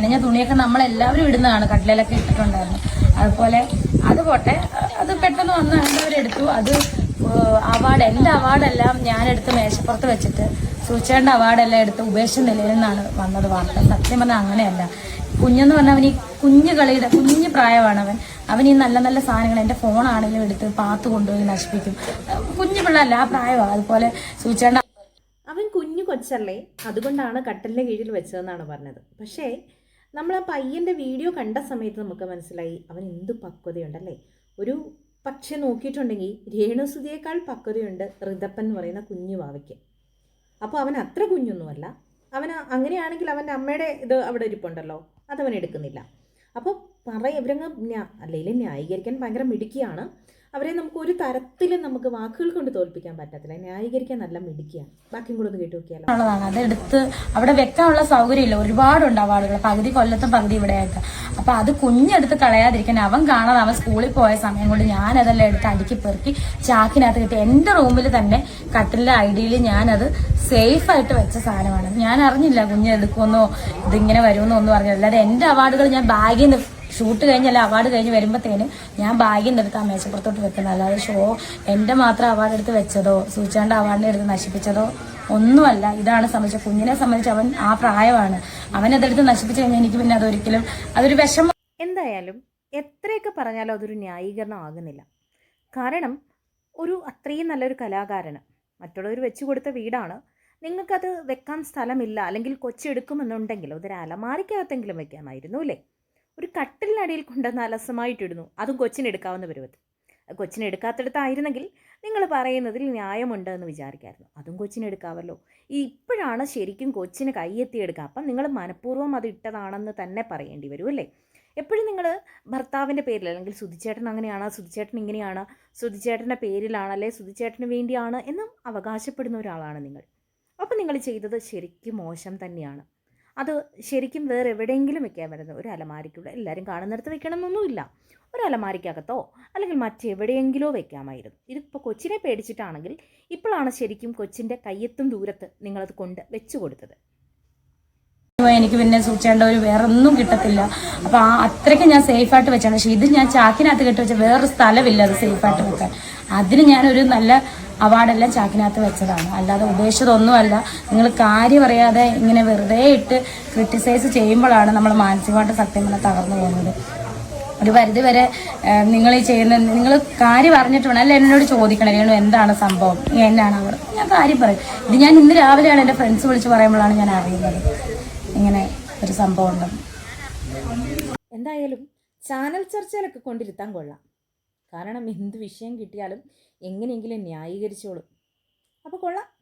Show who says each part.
Speaker 1: നനഞ്ഞ തുണിയൊക്കെ നമ്മളെല്ലാവരും ഇടുന്നതാണ്. കട്ടിലൊക്കെ ഇട്ടിട്ടുണ്ടായിരുന്നു. അതുപോലെ അത് പോട്ടെ അത് പെട്ടെന്ന് വന്ന് അവരെടുത്തു അത് അവാർഡ് എന്റെ അവാർഡെല്ലാം ഞാനെടുത്ത് മേശപ്പുറത്ത് വെച്ചിട്ട് സൂചേണ്ട അവാർഡെല്ലാം എടുത്ത് ഉപേക്ഷ നിലയിൽ നിന്നാണ് വന്നത് വാർത്ത. സത്യം പറഞ്ഞാൽ അങ്ങനെയല്ല. കുഞ്ഞെന്ന് പറഞ്ഞാൽ അവൻ ഈ കുഞ്ഞു കളിയുടെ കുഞ്ഞു പ്രായമാണ് അവൻ. അവൻ ഈ നല്ല നല്ല സാധനങ്ങൾ എന്റെ ഫോണാണെങ്കിലും എടുത്ത് പാത്ത് കൊണ്ടുപോയി നശിപ്പിക്കും. കുഞ്ഞു പിള്ളല്ല ആ പ്രായമാണ് അതുപോലെ സൂചേണ്ട
Speaker 2: അവൻ കുഞ്ഞു കൊച്ചല്ലേ. അതുകൊണ്ടാണ് കട്ടലിന്റെ കീഴിൽ വെച്ചതെന്നാണ് പറഞ്ഞത്. പക്ഷേ നമ്മൾ ആ പയ്യന്റെ വീഡിയോ കണ്ട സമയത്ത് നമുക്ക് മനസ്സിലായി അവൻ എന്ത് പക്വതയുണ്ടല്ലേ? ഒരു പക്ഷെ നോക്കിയിട്ടുണ്ടെങ്കിൽ രേണുസുതിയേക്കാൾ പക്വതയുണ്ട് ഋതപ്പൻ എന്ന് പറയുന്ന കുഞ്ഞു വാവയ്ക്ക്. അപ്പോൾ അവൻ അത്ര കുഞ്ഞൊന്നുമല്ല. അവൻ അങ്ങനെയാണെങ്കിൽ അവന്റെ അമ്മയുടെ ഇത് അവിടെ ഇരിപ്പുണ്ടല്ലോ അതവൻ എടുക്കുന്നില്ല. അപ്പോൾ പറ ഇവരങ്ങ് അല്ലെങ്കിൽ ന്യായീകരിക്കാൻ ഭയങ്കര മിടുക്കിയാണ്. അവരെ നമുക്ക് ഒരു തരത്തിലും നമുക്ക് വാക്കുകൾ കൊണ്ട് തോൽപ്പിക്കാൻ പറ്റത്തില്ല. ന്യായീകരിക്കാൻ നല്ല മിടിക്കുകയാണ് ബാക്കിയും കൂടെ ഒന്ന് കേട്ടു നോക്കിയാലോ?
Speaker 1: അതെടുത്ത് അവിടെ വെക്കാനുള്ള സൗകര്യമില്ല. ഒരുപാടുണ്ട് അവാർഡുകൾ പകുതി കൊല്ലത്തും പകുതി ഇവിടെയായിട്ട്. അപ്പൊ അത് കുഞ്ഞെടുത്ത് കളയാതിരിക്കാൻ അവൻ കാണാതെ അവൻ സ്കൂളിൽ പോയ സമയം കൊണ്ട് ഞാൻ അതെല്ലാം എടുത്ത് അടുക്കി പെറുക്കി ചാക്കിനകത്ത് കിട്ടി എന്റെ റൂമിൽ തന്നെ കട്ടിലിന്റെ ഐഡിയയിൽ ഞാനത് സേഫ് ആയിട്ട് വെച്ച സാധനമാണ്. ഞാൻ അറിഞ്ഞില്ല കുഞ്ഞെടുക്കുമെന്നോ ഇതിങ്ങനെ വരുമെന്നോ ഒന്നും അറിഞ്ഞില്ല. അല്ലാതെ എന്റെ അവാർഡുകൾ ഞാൻ ബാഗിൽ നിന്ന് ഷൂട്ട് കഴിഞ്ഞല്ല അവാർഡ് കഴിഞ്ഞ് വരുമ്പോഴത്തേന് ഞാൻ ബാഗിൽ നിന്ന് എടുത്ത് ആ മേശപ്പുറത്തോട്ട് വെക്കുന്നത് അല്ലാതെ ഷോ എന്റെ മാത്രം അവാർഡ് എടുത്ത് വെച്ചതോ സൂചാണ്ട് അവാർഡിനെ എടുത്ത് നശിപ്പിച്ചതോ ഒന്നുമല്ല. ഇതാണ് സംബന്ധിച്ച കുഞ്ഞിനെ സംബന്ധിച്ച് അവൻ ആ പ്രായമാണ്. അവനതെടുത്ത് നശിപ്പിച്ചു കഴിഞ്ഞാൽ എനിക്ക് പിന്നെ അതൊരിക്കലും അതൊരു വിഷമം.
Speaker 2: എന്തായാലും എത്രയൊക്കെ പറഞ്ഞാലും അതൊരു ന്യായീകരണം ആകുന്നില്ല. കാരണം ഒരു അത്രയും നല്ലൊരു കലാകാരന് മറ്റുള്ളവർ വെച്ചു കൊടുത്ത വീടാണ് നിങ്ങൾക്കത് വെക്കാൻ സ്ഥലമില്ല അല്ലെങ്കിൽ കൊച്ചെടുക്കുമെന്നുണ്ടെങ്കിൽ അതൊരു അലമാരിക്കകത്തെങ്കിലും വെക്കാമായിരുന്നു അല്ലേ? ഒരു കട്ടിലിനടിയിൽ കൊണ്ടുവന്ന് അലസമായിട്ടിടുന്നു. അതും കൊച്ചിനെടുക്കാവുന്ന പരുവത്തിൽ. കൊച്ചിനെ എടുക്കാത്തടത്തായിരുന്നെങ്കിൽ നിങ്ങൾ പറയുന്നതിൽ ന്യായമുണ്ട് എന്ന് വിചാരിക്കായിരുന്നു. അതും കൊച്ചിനെടുക്കാവല്ലോ ഈ ഇപ്പോഴാണ് ശരിക്കും കൊച്ചിന് കൈയെത്തിയെടുക്കുക. അപ്പം നിങ്ങൾ മനഃപൂർവം അത് ഇട്ടതാണെന്ന് തന്നെ പറയേണ്ടി വരും അല്ലേ? എപ്പോഴും നിങ്ങൾ ഭർത്താവിന്റെ പേരിൽ അല്ലെങ്കിൽ സുധിച്ചേട്ടൻ അങ്ങനെയാണ് സുധിച്ചേട്ടൻ ഇങ്ങനെയാണ് സുധിച്ചേട്ടന്റെ പേരിലാണ് അല്ലെ സുധിച്ചേട്ടന് വേണ്ടിയാണ് എന്നും അവകാശപ്പെടുന്ന ഒരാളാണ് നിങ്ങൾ. അപ്പം നിങ്ങൾ ചെയ്തത് ശരിക്കും മോശം തന്നെയാണ്. അത് ശരിക്കും വേറെ എവിടെയെങ്കിലും വെക്കാൻ വരുന്നത് ഒരു അലമാരിക്കൂടെ എല്ലാവരും കാണുന്നിടത്ത് വെക്കണമെന്നൊന്നുമില്ല. ഒരു അലമാരിക്കകത്തോ അല്ലെങ്കിൽ മറ്റെവിടെയെങ്കിലോ വെക്കാമായിരുന്നു. ഇതിപ്പോൾ കൊച്ചിനെ പേടിച്ചിട്ടാണെങ്കിൽ ഇപ്പോഴാണ് ശരിക്കും കൊച്ചിന്റെ കയ്യെത്തും ദൂരത്ത് നിങ്ങളത് കൊണ്ട് വെച്ചു കൊടുത്തത്.
Speaker 1: എനിക്ക് പിന്നെ സൂക്ഷിക്കേണ്ട ഒരു വേറെ ഒന്നും കിട്ടത്തില്ല. അപ്പൊ ആ അത്രയ്ക്ക് ഞാൻ സേഫായിട്ട് വെച്ചാണ്. പക്ഷെ ഇത് ഞാൻ ചാക്കിനകത്ത് കെട്ടി വെച്ച വേറൊരു സ്ഥലമില്ല അത് സേഫായിട്ട് വെക്കാൻ. അതിന് ഞാനൊരു നല്ല അവാർഡെല്ലാം ചാക്കിനകത്ത് വെച്ചതാണ്. അല്ലാതെ ഉദ്ദേശിച്ചതൊന്നുമല്ല. നിങ്ങൾ കാര്യം അറിയാതെ ഇങ്ങനെ വെറുതെ ഇട്ട് ക്രിട്ടിസൈസ് ചെയ്യുമ്പോഴാണ് നമ്മൾ മാനസികമായിട്ട് സത്യം പറഞ്ഞാൽ തകർന്നു പോകുന്നത്. ഒരു പരിധി വരെ നിങ്ങൾ ഈ ചെയ്യുന്ന നിങ്ങൾ കാര്യം അറിഞ്ഞിട്ട് വേണം അല്ല എന്നോട് ചോദിക്കണം രേണു എന്താണ് സംഭവം? എന്നാണ് അവർ ഞാൻ കാര്യം പറയും. ഇത് ഞാൻ ഇന്ന് രാവിലെയാണ് എന്റെ ഫ്രണ്ട്സ് വിളിച്ച് പറയുമ്പോഴാണ് ഞാൻ അറിയുന്നത്. ഇങ്ങനെ ഒരു സംഭവം ഉണ്ടെന്ന്.
Speaker 2: എന്തായാലും ചാനൽ ചർച്ചയിലൊക്കെ കൊണ്ടിരുത്താൻ കൊള്ളാം. കാരണം എന്ത് വിഷയം കിട്ടിയാലും എങ്ങനെയെങ്കിലും ന്യായീകരിച്ചോളും. അപ്പോൾ കൊള്ളാം.